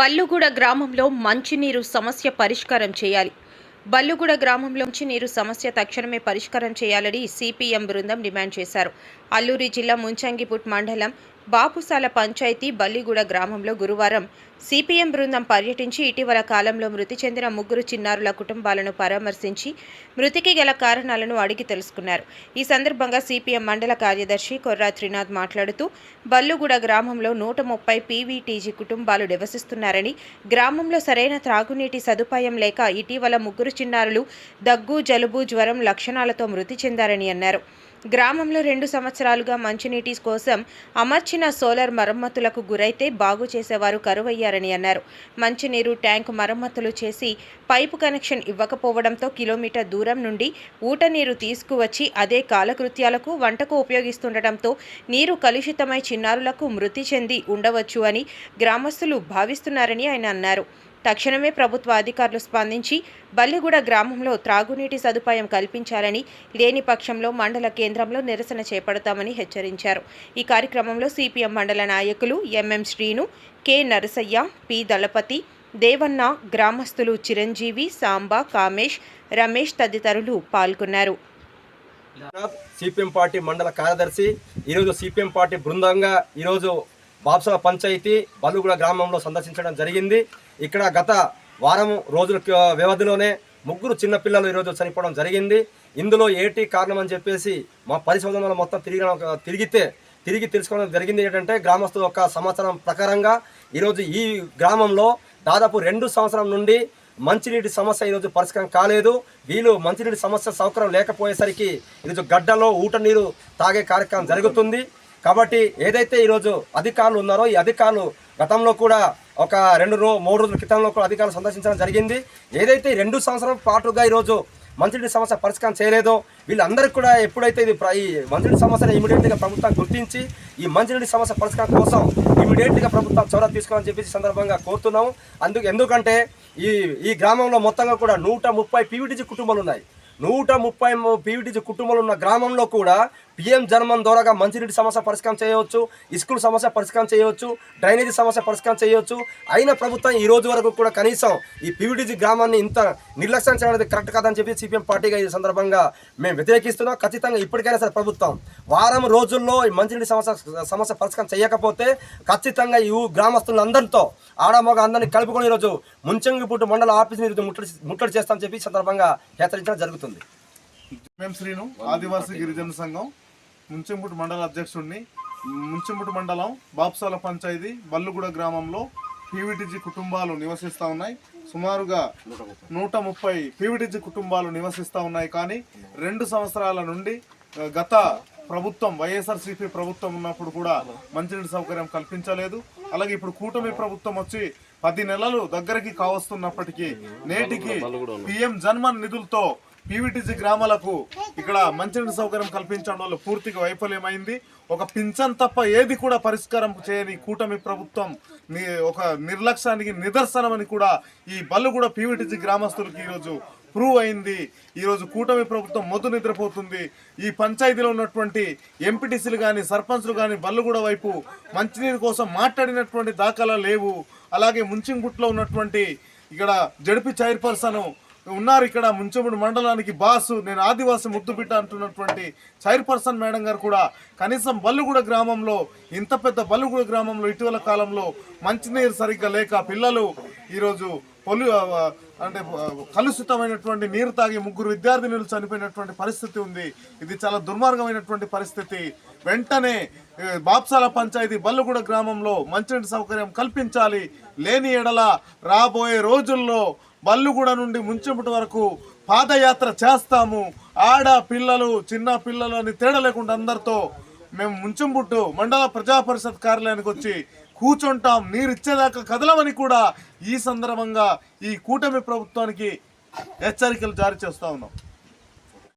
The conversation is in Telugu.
బల్లుగూడ గ్రామంలో మంచినీరు సమస్య పరిష్కారం చేయాలి. బల్లుగూడ గ్రామంలో మంచినీరు సమస్య తక్షణమే పరిష్కారం చేయాలని సిపిఎం బృందం డిమాండ్ చేశారు. అల్లూరి జిల్లా ముంచంగిపుట్ మండలం బాపుసాల పంచాయతీ బల్లిగూడ గ్రామంలో గురువారం సిపిఎం బృందం పర్యటించి ఇటీవల కాలంలో మృతి చెందిన ముగ్గురు చిన్నారుల కుటుంబాలను పరామర్శించి మృతికి గల కారణాలను అడిగి తెలుసుకున్నారు. ఈ సందర్భంగా సిపిఎం మండల కార్యదర్శి కొర్రా త్రినాథ్ మాట్లాడుతూ బల్లుగూడ గ్రామంలో నూట ముప్పై పీవీటీజీ కుటుంబాలు నివసిస్తున్నారని గ్రామంలో సరైన త్రాగునీటి సదుపాయం లేక ఇటీవల ముగ్గురు చిన్నారులు దగ్గు జలుబు జ్వరం లక్షణాలతో మృతి చెందారని అన్నారు. గ్రామంలో రెండు సంవత్సరాలుగా మంచినీటి కోసం అమర్చిన సోలార్ మరమ్మతులకు గురైతే బాగు చేసేవారు కరువయ్యారని అన్నారు. మంచినీరు ట్యాంకు మరమ్మతులు చేసి పైపు కనెక్షన్ ఇవ్వకపోవడంతో కిలోమీటర్ దూరం నుండి ఊట నీరు తీసుకువచ్చి అదే కాలకృత్యాలకు వంటకు ఉపయోగిస్తుండటంతో నీరు కలుషితమై చిన్నారులకు మృతి చెంది ఉండవచ్చు అని గ్రామస్తులు భావిస్తున్నారని ఆయన అన్నారు. తక్షణమే ప్రభుత్వ అధికారులు స్పందించి బల్లిగూడ గ్రామంలో త్రాగునీటి సదుపాయం కల్పించాలని లేని పక్షంలో మండల కేంద్రంలో నిరసన చేపడతామని హెచ్చరించారు. ఈ కార్యక్రమంలో సిపిఎం మండల నాయకులు MM Srinu K Narasayya P Dalapati Devanna గ్రామస్తులు చిరంజీవి సాంబా కామేష్ రమేష్ తదితరులు పాల్గొన్నారు. సిపిఎం పార్టీ మండల కార్యదర్శి ఈరోజు సిపిఎం పార్టీ బృందంగా ఈరోజు బాప్సల పంచాయతీ బలుగుడ గ్రామంలో సందర్శించడం జరిగింది. ఇక్కడ గత వారం రోజుల వ్యవధిలోనే ముగ్గురు చిన్న పిల్లలు ఈరోజు చనిపోవడం జరిగింది. ఇందులో ఏటి కారణం అని చెప్పేసి మా పరిశోధనలు మొత్తం తిరిగి తిరిగితే తిరిగి తెలుసుకోవడం జరిగింది ఏంటంటే గ్రామస్తుల యొక్క సమాచారం ప్రకారంగా ఈరోజు ఈ గ్రామంలో దాదాపు రెండు సంవత్సరం నుండి మంచినీటి సమస్య ఈరోజు పరిష్కారం కాలేదు. వీళ్ళు మంచినీటి సమస్య సౌకర్యం లేకపోయేసరికి ఈరోజు గడ్డలో ఊట నీరు తాగే కార్యక్రమం జరుగుతుంది. కాబట్టి ఏదైతే ఈరోజు అధికారులు ఉన్నారో ఈ అధికారులు గతంలో కూడా ఒక రెండు రో మూడు రోజుల క్రితంలో కూడా అధికారులు సందర్శించడం జరిగింది. ఏదైతే రెండు సంవత్సరాల పాటుగా ఈరోజు మంచినీటి సమస్య పరిష్కారం చేయలేదో వీళ్ళందరికీ కూడా ఎప్పుడైతే ఇది ప్ర- ఈ మంత్రి సమస్యను ఇమీడియట్గా ప్రభుత్వం గుర్తించి ఈ మంచినీటి సమస్య పరిష్కారం కోసం ఇమీడియట్గా ప్రభుత్వం చొరవ తీసుకోవాలని చెప్పేసి సందర్భంగా కోరుతున్నాము. అందుకు ఎందుకంటే ఈ ఈ గ్రామంలో మొత్తంగా కూడా నూట ముప్పై పీవీటీజీ కుటుంబాలు ఉన్నాయి. నూట ముప్పై పీవీటీజీ కుటుంబాలు ఉన్న గ్రామంలో కూడా పిఎం జన్మం ద్వారా మంచినీటి సమస్య పరిష్కారం చేయవచ్చు ఇస్కూల్ సమస్య పరిష్కారం చేయవచ్చు డ్రైనేజీ సమస్య పరిష్కారం చేయవచ్చు. అయిన ప్రభుత్వం ఈ రోజు వరకు కూడా కనీసం ఈ పీవీటీజీ గ్రామాన్ని ఇంత నిర్లక్ష్యం చేయడం అనేది కరెక్ట్ కాదని చెప్పి సిపిఎం పార్టీగా ఈ సందర్భంగా మేము వ్యతిరేకిస్తున్నాం. ఖచ్చితంగా ఇప్పటికైనా సరే ప్రభుత్వం వారం రోజుల్లో ఈ మంచినీటి సమస్య సమస్య పరిష్కారం చేయకపోతే ఖచ్చితంగా ఈ గ్రామస్తులందరితో ఆడమగ అందరినీ కలుపుకొని ఈరోజు ముంచంగిపుట్టు మండల ఆఫీస్ని ముట్టడి ముట్టడి చేస్తామని చెప్పి సందర్భంగా హెచ్చరించడం జరుగుతుంది. మేము శ్రీను ఆదివాసీ గిరిజన సంఘం ముంచెంపుటి మండల అధ్యక్షుడిని ముంచెంపుటి మండలం బాప్సాల పంచాయతీ బల్లుగూడ గ్రామంలో పీవీటీజీ కుటుంబాలు నివసిస్తూ ఉన్నాయి. సుమారుగా నూట ముప్పై పీవీటీజీ కుటుంబాలు నివసిస్తూ ఉన్నాయి. కానీ రెండు సంవత్సరాల నుండి గత ప్రభుత్వం వైఎస్ఆర్సీపీ ప్రభుత్వం ఉన్నప్పుడు కూడా మంచినీటి సౌకర్యం కల్పించలేదు. అలాగే ఇప్పుడు కూటమి ప్రభుత్వం వచ్చి పది నెలలు దగ్గరికి కావస్తున్నప్పటికీ నేటికి పిఎం జన్మన్ నిధులతో పీవీటీసీ గ్రామాలకు ఇక్కడ మంచినీటి సౌకర్యం కల్పించడం వల్ల పూర్తిగా వైఫల్యమైంది. ఒక పింఛన్ తప్ప ఏది కూడా పరిష్కారం చేయని కూటమి ప్రభుత్వం ఒక నిర్లక్ష్యానికి నిదర్శనమని కూడా ఈ బల్లు కూడా పీవీటీసీ గ్రామస్తులకి ఈరోజు ప్రూవ్ అయింది. ఈరోజు కూటమి ప్రభుత్వం మొద్దు నిద్రపోతుంది. ఈ పంచాయతీలో ఉన్నటువంటి ఎంపీటీసీలు కానీ సర్పంచ్లు కానీ బల్లుగూడ వైపు మంచినీరు కోసం మాట్లాడినటువంటి దాఖలా లేవు. అలాగే ముంచింగుట్లో ఉన్నటువంటి ఇక్కడ జడిపి చైర్పర్సన్ ఉన్నారు ఇక్కడ ముంచముడు మండలానికి బాసు. నేను ఆదివాసి ముద్దు బిడ్డ అంటున్నటువంటి చైర్పర్సన్ మేడం గారు కూడా కనీసం బల్లుగూడ గ్రామంలో ఇంత పెద్ద బల్లుగూడ గ్రామంలో ఇటీవల కాలంలో మంచినీరు సరిగ్గా లేక పిల్లలు ఈరోజు పొలు అంటే కలుషితమైనటువంటి నీరు తాగి ముగ్గురు విద్యార్థినులు చనిపోయినటువంటి పరిస్థితి ఉంది. ఇది చాలా దుర్మార్గమైనటువంటి పరిస్థితి. వెంటనే బాప్సాల పంచాయతీ బల్లుగూడ గ్రామంలో మంచినీటి సౌకర్యం కల్పించాలి. లేని ఎడల రాబోయే రోజుల్లో బల్లుగూడ నుండి ముంచెముటి వరకు పాదయాత్ర చేస్తాము. ఆడ పిల్లలు చిన్న పిల్లలు అని తేడా లేకుండా అందరితో మేము ముంచెంబుట్టు మండల ప్రజా పరిషత్ కార్యాలయానికి వచ్చి కూర్చుంటాం. నీరు ఇచ్చేదాకా కదలమని కూడా ఈ సందర్భంగా ఈ కూటమి ప్రభుత్వానికి హెచ్చరికలు జారీ చేస్తా ఉన్నాం.